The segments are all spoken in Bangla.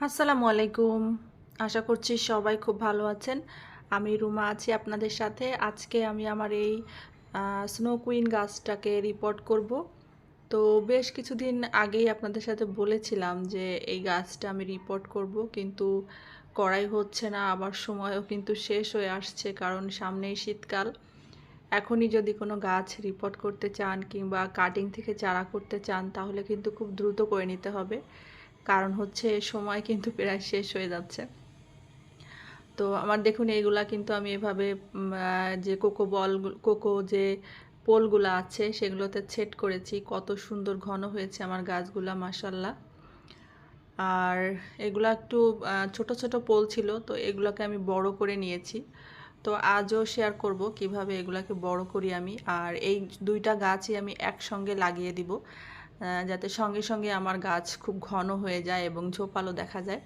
আসসালামু আলাইকুম। আশা করছি সবাই খুব ভালো আছেন। আমি রুমা আছি আপনাদের সাথে। আজকে আমি আমার এই স্নো কুইন গাছটাকে রিপোর্ট করব। তো বেশ কিছুদিন আগেই আপনাদের সাথে বলেছিলাম যে এই গাছটা আমি রিপোর্ট করব, কিন্তু করাই হচ্ছে না। আবার সময়ও কিন্তু শেষ হয়ে আসছে, কারণ সামনেই শীতকাল। এখনই যদি কোনো গাছ রিপোর্ট করতে চান কিংবা কাটিং থেকে চারা করতে চান, তাহলে কিন্তু খুব দ্রুত করে নিতে হবে। কারণ হচ্ছে সময় কিন্তু প্রায় শেষ হয়ে যাচ্ছে। তো আমার দেখুন এইগুলা কিন্তু আমি এভাবে যে কোকো বল, কোকো যে পোলগুলো আছে সেগুলোতে ছেট করেছি। কত সুন্দর ঘন হয়েছে আমার গাছগুলা মাসাল্লাহ আর এগুলা একটু ছোট ছোট পোল ছিল, তো এগুলাকে আমি বড় করে নিয়েছি। তো আজও শেয়ার করব কীভাবে এগুলাকে বড় করি আমি। আর এই দুইটা গাছই আমি একসঙ্গে লাগিয়ে দিব। যাতে সঙ্গে সঙ্গে আমার গাছ খুব ঘন হয়ে যায় এবং ঝোপালো দেখা যায়।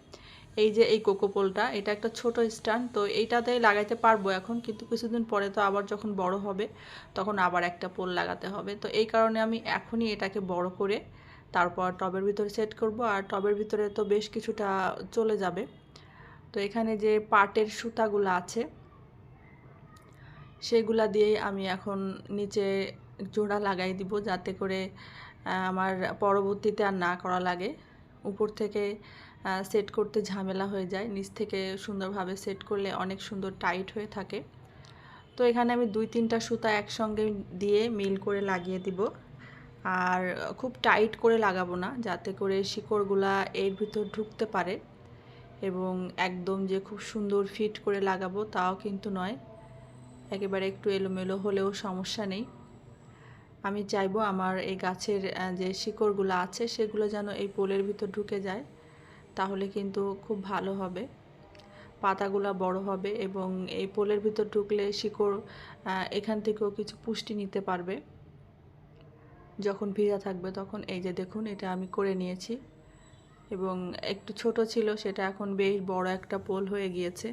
এই যে এই কোকোপোলটা এটা একটা ছোট স্ট্যান্ড তো এইটাতে লাগাইতে পারব এখন, কিন্তু কিছুদিন পরে তো আবার যখন বড় হবে, তখন আবার একটা পোল লাগাতে হবে। তো এই কারণে আমি এখনই এটাকে বড় করে তারপর টবের ভিতরে সেট করব, আর টবের ভিতরে তো বেশ কিছুটা চলে যাবে। তো এখানে যে পাটের সুতাগুলো আছে, সেগুলা দিয়েই আমি এখন নিচে জোড়া লাগাই দিব, যাতে করে আমার পরবর্তীতে আর না করা লাগে। উপর থেকে সেট করতে ঝামেলা হয়ে যায়। নিচ থেকে সুন্দরভাবে সেট করলে অনেক সুন্দর টাইট হয়ে থাকে। তো এখানে আমি দুই তিনটা সুতা একসঙ্গে দিয়ে মিল করে লাগিয়ে দিব। আর খুব টাইট করে লাগাবো না, যাতে করে শিকড়গুলা এর ভিতর ঢুকতে পারে। এবং একদম যে খুব সুন্দর ফিট করে লাগাবো, তাও কিন্তু নয়। একেবারে একটু এলোমেলো হলেও সমস্যা নেই। আমি চাইব আমার এই গাছের যে শিকড়গুলো আছে সেগুলো যেন এই পোলের ভিতর ঢুকে যায়, তাহলে কিন্তু খুব ভালো হবে। পাতাগুলো বড় হবে এবং এই পোলের ভিতর ঢুকলে শিকড় এখান থেকেও কিছু পুষ্টি নিতে পারবে। যখন ভিজা থাকবে তখন এই যে দেখুন এটা আমি করে নিয়েছি এবং একটু ছোট ছিল, সেটা এখন বেশ বড় একটা পোল হয়ে গিয়েছে।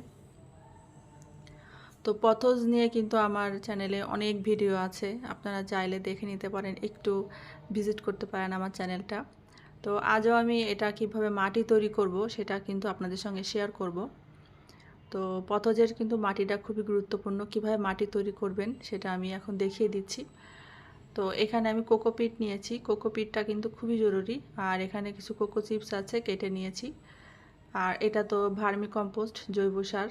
তো পথজ নিয়ে কিন্তু আমার চ্যানেলে অনেক ভিডিও আছে। আপনারা চাইলে দেখে নিতে পারেন, একটু ভিজিট করতে পারেন আমার চ্যানেলটা তো আজও আমি এটা কীভাবে মাটি তৈরি করব, সেটা কিন্তু আপনাদের সঙ্গে শেয়ার করব। তো পথজের কিন্তু মাটিটা খুবই গুরুত্বপূর্ণ, কীভাবে মাটি তৈরি করবেন সেটা আমি এখন দেখিয়ে দিচ্ছি। তো এখানে আমি কোকোপিট নিয়েছি। কোকোপিটটা কিন্তু খুবই জরুরি, আর এখানে কিছু কোকো চিপস আছে, কেটে নিয়েছি। আর এটা তো ভার্মি কম্পোস্ট জৈব সার।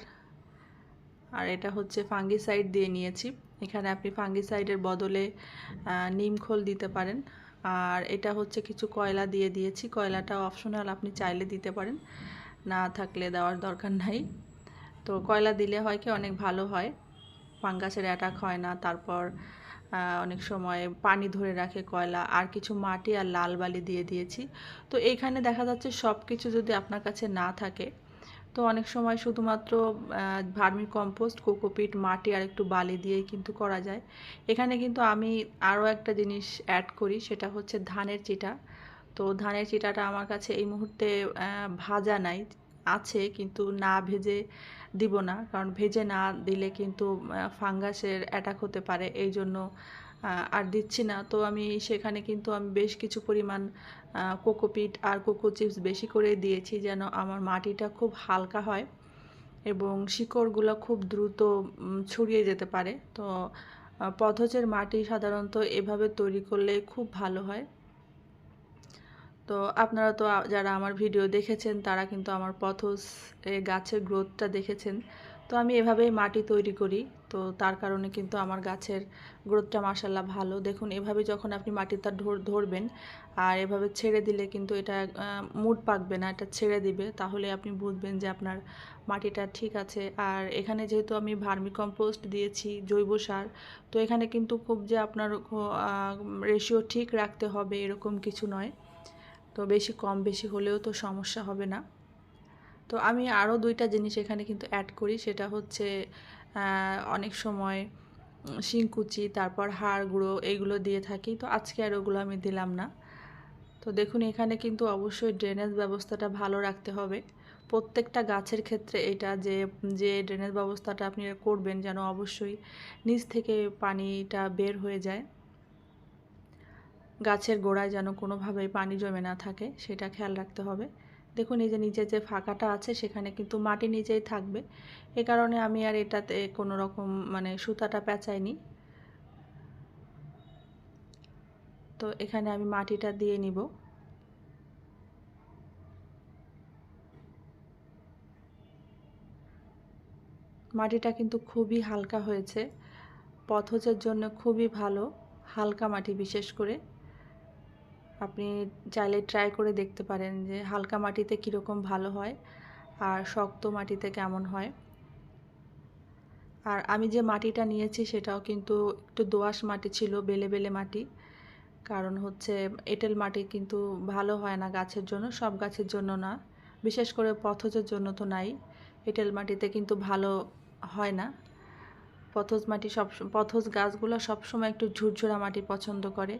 আর এটা হচ্ছে ফাঙ্গিসাইড দিয়ে নিয়েছি। এখানে আপনি ফাঙ্গিসাইডের বদলে আহ, নিম খোল দিতে পারেন। আর এটা হচ্ছে কিছু কয়লা দিয়ে দিয়েছি। কয়লাটা অপশনাল আপনি চাইলে দিতে পারেন। না থাকলে দেওয়ার দরকার নাই। তো কয়লা দিলে হয় কি অনেক ভালো হয়। ফাঙ্গাসের অ্যাটাক হয় না। তারপর অনেক সময় পানি ধরে রাখে কয়লা। আর কিছু মাটি আর লাল বালি দিয়ে দিয়েছি। তো এইখানে দেখা যাচ্ছে সব কিছু যদি আপনার কাছে না থাকে তো অনেক সময় শুধুমাত্র ভার্মি কম্পোস্ট, কোকোপিট, মাটি আর একটু বালি দিয়েই কিন্তু করা যায়। এখানে কিন্তু আমি আরও একটা জিনিস অ্যাড করি, সেটা হচ্ছে ধানের চিটা। তো ধানের চিটাটা আমার কাছে এই মুহূর্তে ভাজা নাই, আছে কিন্তু না ভেজে দিব না। কারণ ভেজে না দিলে কিন্তু ফাঙ্গাসের অ্যাটাক হতে পারে। এই জন্য আর দিচ্ছি না। তো আমি সেখানে কিন্তু আমি বেশ কিছু পরিমাণ কোকোপিট আর কোকো চিপস বেশি করে দিয়েছি যেন আমার মাটিটা খুব হালকা হয় এবং শিকড়গুলো খুব দ্রুত ছড়িয়ে যেতে পারে। তো পথচের মাটি সাধারণত এভাবে তৈরি করলে খুব ভালো হয়। তো আপনারা তো যারা আমার ভিডিও দেখেছেন তারা কিন্তু আমার পথস গাছের গ্রোথটা দেখেছেন। তো আমি এভাবেই মাটি তৈরি করি। তো তার কারণে কিন্তু আমার গাছের গ্রোথটা মাসাল্লাহ ভালো। দেখুন, এভাবে যখন আপনি মাটিটা ধর, ধরবেন, আর এভাবে ছেড়ে দিলে কিন্তু এটা মুড পাকবে না, এটা ছেড়ে দিবে। তাহলে আপনি বুঝবেন যে আপনার মাটিটা ঠিক আছে। আর এখানে যেহেতু আমি ভার্মি কম্পোস্ট দিয়েছি, জৈব সার, তো এখানে কিন্তু খুব যে আপনার রেশিও ঠিক রাখতে হবে এরকম কিছু নয়। তো বেশি কম বেশি হলেও তো সমস্যা হবে না। তো আমি আরও দুইটা জিনিস এখানে কিন্তু অ্যাড করি। সেটা হচ্ছে অনেক সময় শিংকুচি, তারপর হাড় গুঁড়ো এইগুলো দিয়ে থাকি। তো আজকে আর ওগুলো আমি দিলাম না। তো দেখুন, এখানে কিন্তু অবশ্যই ড্রেনেজ ব্যবস্থাটা ভালো রাখতে হবে। প্রত্যেকটা গাছের ক্ষেত্রে এটা যে যে ড্রেনেজ ব্যবস্থাটা আপনি করবেন যেন অবশ্যই নিচ থেকে পানিটা বের হয়ে যায়। গাছের গোড়ায় যেন কোনোভাবেই পানি জমে না থাকে, সেটা খেয়াল রাখতে হবে। দেখুন, এই যে নিচে যে ফাঁকাটা আছে সেখানে কিন্তু মাটি নিচেই থাকবে। এ কারণে আমি আর এটাতে কোনো রকম মানে সুতাটা পেঁচাইনি। তো এখানে আমি মাটিটা দিয়ে নিব। মাটিটা কিন্তু খুবই হালকা হয়েছে। পথজের জন্য খুবই ভালো, হালকা মাটি বিশেষ করে। আপনি চাইলে ট্রাই করে দেখতে পারেন যে হালকা মাটিতে কীরকম ভালো হয় আর শক্ত মাটিতে কেমন হয়। আর আমি যে মাটিটা নিয়েছি সেটাও কিন্তু একটু দোআঁশ মাটি ছিল, বেলে বেলে মাটি। কারণ হচ্ছে এঁটেল মাটি কিন্তু ভালো হয় না গাছের জন্য, সব গাছের জন্য না। বিশেষ করে পথজের জন্য তো নাই। এঁটেল মাটিতে কিন্তু ভালো হয় না। পথজ মাটি সব পথজ গাছগুলো সবসময় একটু ঝুরঝুরা মাটি পছন্দ করে।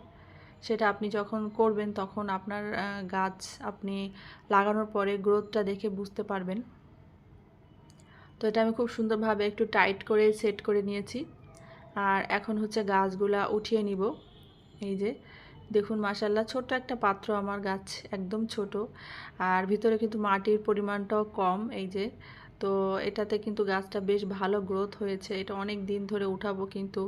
সেটা আপনি যখন করবেন তখন আপনার গাছ আপনি লাগানোর পরে গ্রোথটা দেখে বুঝতে পারবেন। তো এটা আমি খুব সুন্দরভাবে একটু টাইট করে সেট করে নিয়েছি। আর এখন হচ্ছে গাছগুলা উঠিয়ে নিব। এই যে, দেখুন মাসাল্লাহ ছোট্ট একটা পাত্র আমার গাছ, একদম ছোট। আর ভিতরে কিন্তু মাটির পরিমাণটাও কম। এই যে তো এটাতে কিন্তু গাছটা বেশ ভালো গ্রোথ হয়েছে। এটা অনেক দিন ধরে উঠাবো কিন্তু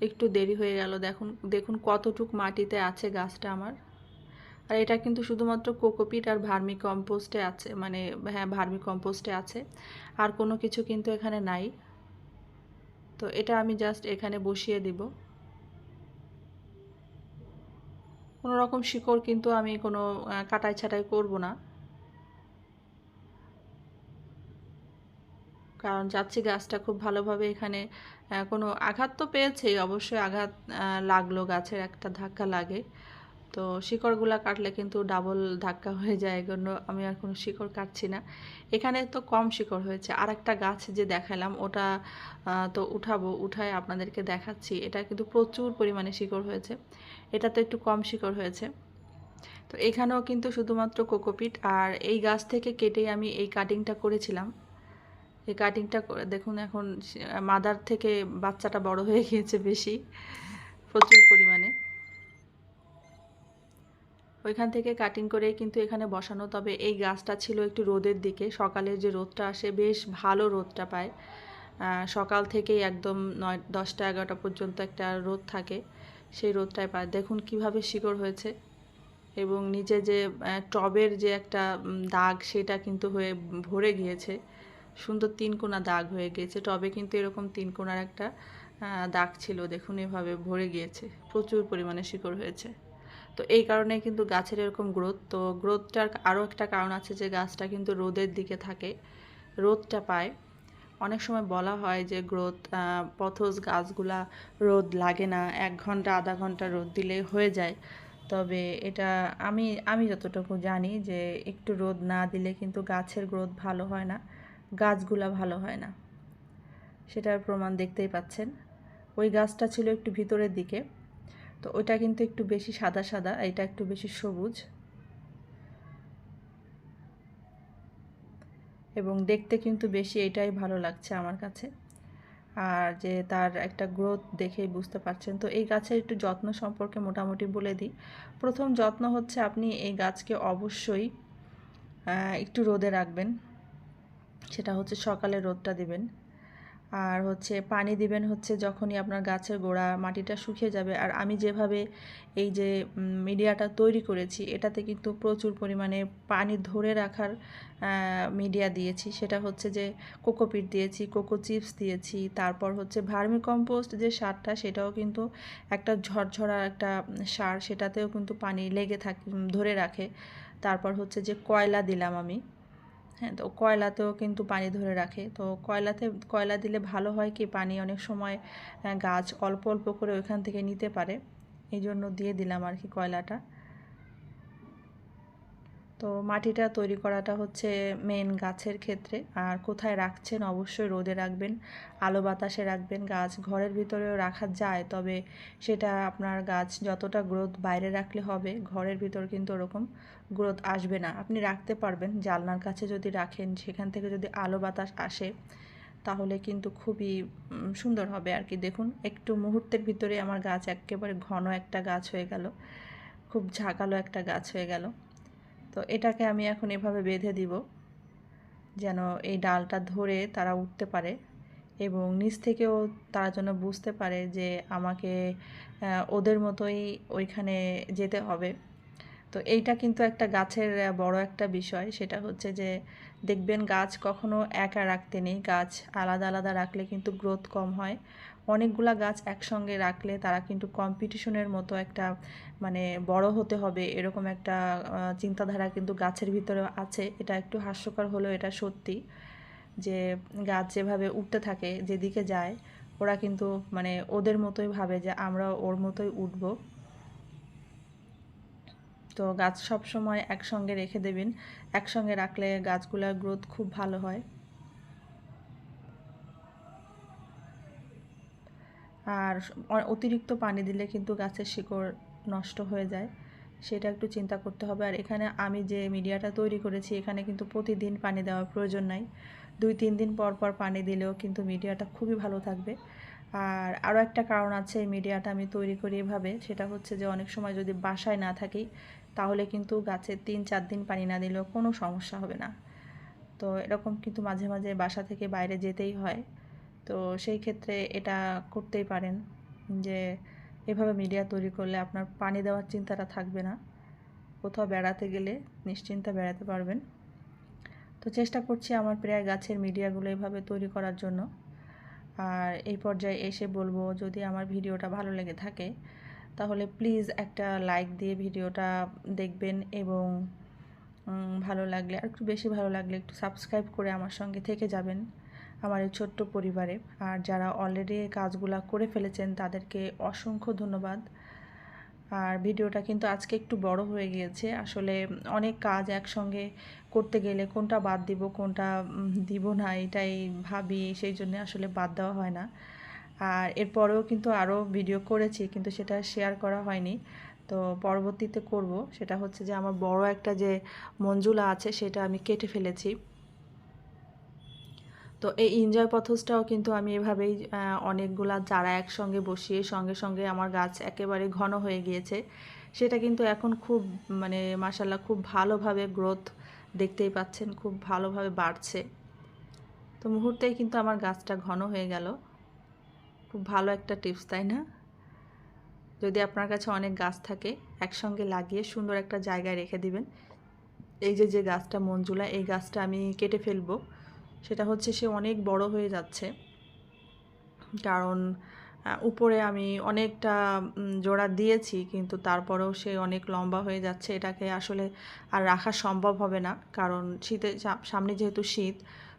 একটু দেরি হয়ে গেল। দেখুন দেখুন কতটুক মাটিতে আছে গাছটা আমার। আর এটা কিন্তু শুধুমাত্র কোকোপিট আর ভার্মি কম্পোস্টে আছে মানে হ্যাঁ ভার্মি কম্পোস্টে আছে। আর কোনো কিছু কিন্তু এখানে নাই। তো এটা আমি জাস্ট এখানে বসিয়ে দিব। কোনো রকম শিকড় কিন্তু আমি কোনো কাটাই ছাটাই করব না। কারণ যাচ্ছি গাছটা খুব ভালোভাবে এখানে কোনো আঘাত তো পেয়েছেই, অবশ্যই আঘাত লাগল গাছের একটা ধাক্কা লাগে। তো শিকড়গুলা কাটলে কিন্তু ডাবল ধাক্কা হয়ে যায়, এজন্য আমি আর কোনো শিকড় কাটছি না। এখানে তো কম শিকড় হয়েছে। আর একটা গাছ যে দেখালাম ওটা তো উঠাবো, উঠায় আপনাদেরকে দেখাচ্ছি। এটা কিন্তু প্রচুর পরিমাণে শিকড় হয়েছে। এটা তো একটু কম শিকড় হয়েছে। তো এখানেও কিন্তু শুধুমাত্র কোকোপিট, আর এই গাছ থেকে কেটেই আমি এই কাটিংটা করেছিলাম। এই কাটিংটা দেখুন এখন মাদার থেকে বাচ্চাটা বড় হয়ে গিয়েছে বেশি, প্রচুর পরিমাণে। ওইখান থেকে কাটিং করে কিন্তু এখানে বসানো, তবে এই গাছটা ছিল একটু রোদের দিকে, সকালের যে রোদটা আসে, বেশ ভালো রোদটা পায়। সকাল থেকেই একদম নয়, দশটা এগারোটা পর্যন্ত একটা রোদ থাকে, সেই রোদটায় পায়। দেখুন কীভাবে শিকড় হয়েছে, এবং নিচে যে টবের যে একটা দাগ, সেটা কিন্তু হয়ে ভরে গিয়েছে। সুন্দর তিন কোনা দাগ হয়ে গিয়েছে টবে কিন্তু এরকম তিন কোনার একটা দাগ ছিল, দেখুন এভাবে ভরে গিয়েছে, প্রচুর পরিমাণে শিকড় হয়েছে। তো এই কারণে কিন্তু গাছের এরকম গ্রোথ তো গ্রোথটার আরও একটা কারণ আছে যে গাছটা কিন্তু রোদের দিকে থাকে, রোদটা পায়। অনেক সময় বলা হয় যে গ্রোথ পথস গাছগুলা রোদ লাগে না, এক ঘণ্টা, আধা ঘণ্টা রোদ দিলে হয়ে যায়। তবে এটা আমি আমি যতটুকু জানি যে একটু রোদ না দিলে কিন্তু গাছের গ্রোথ ভালো হয় না। গাছগুলা ভালো হয় না। সেটার প্রমাণ দেখতেই পাচ্ছেন। ওই গাছটা ছিল একটু ভিতরের দিকে। তো ওইটা কিন্তু একটু বেশি সাদা সাদা, এটা একটু বেশি সবুজ। এবং দেখতে কিন্তু বেশি এটাই ভালো লাগছে আমার কাছে। আর যে তার একটা গ্রোথ দেখেই বুঝতে পারছেন। তো এই গাছের একটু যত্ন সম্পর্কে মোটামুটি বলে দিই। প্রথম যত্ন হচ্ছে আপনি এই গাছকে অবশ্যই একটু রোদে রাখবেন। সেটা হচ্ছে সকালে রোদটা দিবেন। আর হচ্ছে পানি দিবেন হচ্ছে যখনই আপনার গাছের গোড়া মাটিটা শুকিয়ে যাবে। আর আমি যেভাবে এই যে মিডিয়াটা তৈরি করেছি, এটাতে কিন্তু প্রচুর পরিমাণে পানি ধরে রাখার মিডিয়া দিয়েছি। সেটা হচ্ছে যে কোকোপিট দিয়েছি, কোকো চিপস দিয়েছি, তারপর হচ্ছে ভার্মি কম্পোস্ট যে সারটা, সেটাও কিন্তু একটা ঝরঝরা একটা সার, সেটাতেও কিন্তু পানি লেগে থাকে, ধরে রাখে। তারপর হচ্ছে যে কয়লা দিলাম আমি। হ্যাঁ তো কয়লাতেও কিন্তু পানি ধরে রাখে। তো কয়লাতে, কয়লা দিলে ভালো হয় কি পানি অনেক সময় গাছ অল্প অল্প করে ওইখান থেকে নিতে পারে। এই জন্য দিয়ে দিলাম আর কি কয়লাটা। তো মাটিটা তৈরি করাটা হচ্ছে মেন গাছের ক্ষেত্রে। আর কোথায় রাখছেন অবশ্যই রোদে রাখবেন, আলো বাতাসে রাখবেন। গাছ ঘরের ভিতরেও রাখা যায়, তবে সেটা আপনার গাছ যতটা গ্রোথ বাইরে রাখলে হবে, ঘরের ভিতর কিন্তু ওরকম গ্রোথ আসবে না। আপনি রাখতে পারবেন জালনার কাছে যদি রাখেন, সেখান থেকে যদি আলো বাতাস আসে, তাহলে কিন্তু খুবই সুন্দর হবে আর কি। দেখুন, একটু মুহূর্তের ভিতরে আমার গাছ একেবারে ঘন একটা গাছ হয়ে গেল, খুব ঝাঁকালো একটা গাছ হয়ে গেল। তো এটাকে আমি এখন এভাবে বেঁধে দিব, যেন এই ডালটা ধরে তারা উঠতে পারে এবং নিচ থেকেও তারা যেন বুঝতে পারে যে আমাকে ওদের মতোই ওইখানে যেতে হবে। তো এইটা কিন্তু একটা গাছের বড় একটা বিষয়। সেটা হচ্ছে যে দেখবেন গাছ কখনো একা রাখতে নেই। গাছ আলাদা আলাদা রাখলে কিন্তু গ্রোথ কম হয়। অনেকগুলা গাছ একসঙ্গে রাখলে তারা কিন্তু কম্পিটিশনের মতো একটা মানে বড় হতে হবে এরকম একটা চিন্তাধারা কিন্তু গাছের ভিতরে আছে। এটা একটু হাস্যকর হলেও এটা সত্যি যে গাছ যেভাবে উঠতে থাকে, যেদিকে যায়, ওরা কিন্তু মানে ওদের মতোই ভাবে যে আমরা ওর মতোই উঠব। তো গাছ সব সময় একসঙ্গে রেখে দেবেন। একসঙ্গে রাখলে গাছগুলোর গ্রোথ খুব ভালো হয়। আর অতিরিক্ত পানি দিলে কিন্তু গাছের শিকড় নষ্ট হয়ে যায়। সেটা একটু চিন্তা করতে হবে। আর এখানে আমি যে মিডিয়াটা তৈরি করেছি, এখানে কিন্তু প্রতিদিন পানি দেওয়ার প্রয়োজন নাই। দুই, তিন দিন পর পর পানি দিলেও কিন্তু মিডিয়াটা খুবই ভালো থাকবে। আর আরও একটা কারণ আছে এই মিডিয়াটা আমি তৈরি করি এভাবে। সেটা হচ্ছে যে অনেক সময় যদি বাসায় না থাকি, তাহলে কিন্তু গাছে তিন, চার দিন পানি না দিলেও কোনো সমস্যা হবে না। তো এরকম কিন্তু মাঝে মাঝে বাসা থেকে বাইরে যেতেই হয়। তো সেই ক্ষেত্রে এটা করতেই পারেন যে এভাবে মিডিয়া তৈরি করলে আপনার পানি দেওয়ার চিন্তাটা থাকবে না। কোথাও বেড়াতে গেলে নিশ্চিন্তে বেড়াতে পারবেন। তো চেষ্টা করছি আমার প্রায় গাছের মিডিয়াগুলো এভাবে তৈরি করার জন্য। আর এই পর্যায়ে এসে বলব, যদি আমার ভিডিওটা ভালো লেগে থাকে, তাহলে প্লিজ একটা লাইক দিয়ে ভিডিওটা দেখবেন এবং ভালো লাগলে আর একটু বেশি ভালো লাগলে একটু সাবস্ক্রাইব করে আমার সঙ্গে থেকে যাবেন। আমার এই ছোট্ট পরিবারে। আর যারা অলরেডি কাজগুলা করে ফেলেছেন, তাদেরকে অসংখ্য ধন্যবাদ। আর ভিডিওটা কিন্তু আজকে একটু বড় হয়ে গিয়েছে। আসলে অনেক কাজ একসঙ্গে করতে গেলে কোনটা বাদ দিব, কোনটা দিব না, এটাই ভাবি, সেই জন্য আসলে বাদ দেওয়া হয় না। আর এরপরেও কিন্তু আরও ভিডিও করেছি, কিন্তু সেটা শেয়ার করা হয়নি। তো পরবর্তীতে করব। সেটা হচ্ছে যে আমার বড় একটা যে মঞ্জুলা আছে, সেটা আমি কেটে ফেলেছি। তো এই এনজয় পথসটাও কিন্তু আমি এভাবেই অনেকগুলা চারা একসঙ্গে বসিয়ে সঙ্গে সঙ্গে আমার গাছ একেবারে ঘন হয়ে গিয়েছে। সেটা কিন্তু এখন খুব মানে মাসাল্লাহ খুব ভালোভাবে গ্রোথ দেখতেই পাচ্ছেন, খুব ভালোভাবে বাড়ছে। তো মুহূর্তেই কিন্তু আমার গাছটা ঘন হয়ে গেল। খুব ভালো একটা টিপস তাই না? যদি আপনার কাছে অনেক গাছ থাকে, একসঙ্গে লাগিয়ে সুন্দর একটা জায়গায় রেখে দিবেন। এই যে যে গাছটা মঞ্জুলা এই গাছটা আমি কেটে ফেলব। সেটা হচ্ছে সে অনেক বড় হয়ে যাচ্ছে। কারণ উপরে আমি অনেকটা জোড়া দিয়েছি, কিন্তু তারপরেও সে অনেক লম্বা হয়ে যাচ্ছে। এটাকে আসলে আর রাখা সম্ভব হবে না, কারণ শীতে সামনে যেহেতু শীত,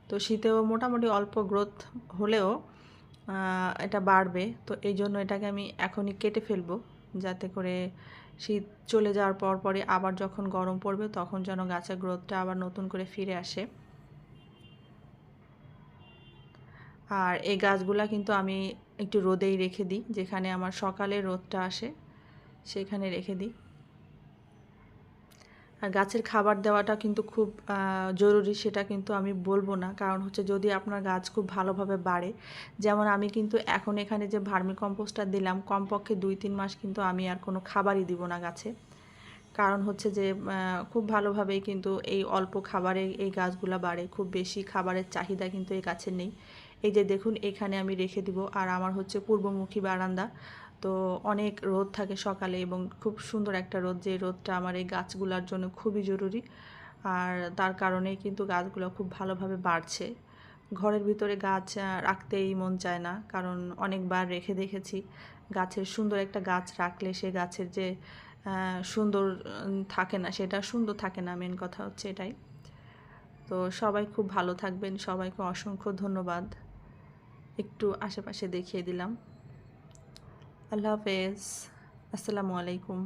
তো শীতেও মোটামুটি অল্প গ্রোথ হলেও এটা বাড়বে। তো এই জন্য এটাকে আমি এখনই কেটে ফেলব, যাতে করে শীত চলে যাওয়ার পর পরে আবার যখন গরম পড়বে, তখন যেন গাছের গ্রোথটা আবার নতুন করে ফিরে আসে। আর এই গাছগুলা কিন্তু আমি একটু রোদেই রেখে দিই, যেখানে আমার সকালে রোদটা আসে, সেখানে রেখে দিই। আর গাছের খাবার দেওয়াটা কিন্তু খুব জরুরি, সেটা কিন্তু আমি বলব না। কারণ হচ্ছে যদি আপনার গাছ খুব ভালোভাবে বাড়ে, যেমন আমি কিন্তু এখন এখানে যে ভার্মি কম্পোস্টটা দিলাম, কমপক্ষে দুই তিন মাস কিন্তু আমি আর কোনো খাবারই দিব না গাছে। কারণ হচ্ছে যে খুব ভালোভাবেই কিন্তু এই অল্প খাবারে এই গাছগুলা বাড়ে, খুব বেশি খাবারের চাহিদা কিন্তু এই গাছের নেই। এই যে দেখুন, এখানে আমি রেখে দিব। আর আমার হচ্ছে পূর্বমুখী বারান্দা। তো অনেক রোদ থাকে সকালে এবং খুব সুন্দর একটা রোদ, যে রোদটা আমার এই গাছগুলোর জন্য খুবই জরুরি। আর তার কারণে কিন্তু গাছগুলো খুব ভালোভাবে বাড়ছে। ঘরের ভিতরে গাছ রাখতেই মন চায় না। কারণ অনেকবার রেখে দেখেছি, গাছের সুন্দর একটা গাছ রাখলে সে গাছের যে সুন্দর থাকে না, সেটা সুন্দর থাকে না, মেন কথা হচ্ছে এটাই। তো সবাই খুব ভালো থাকবেন, সবাইকে অসংখ্য ধন্যবাদ। একটু আশেপাশে দেখিয়ে দিলাম। আল্লাহ হাফেজ। আসসালামু আলাইকুম।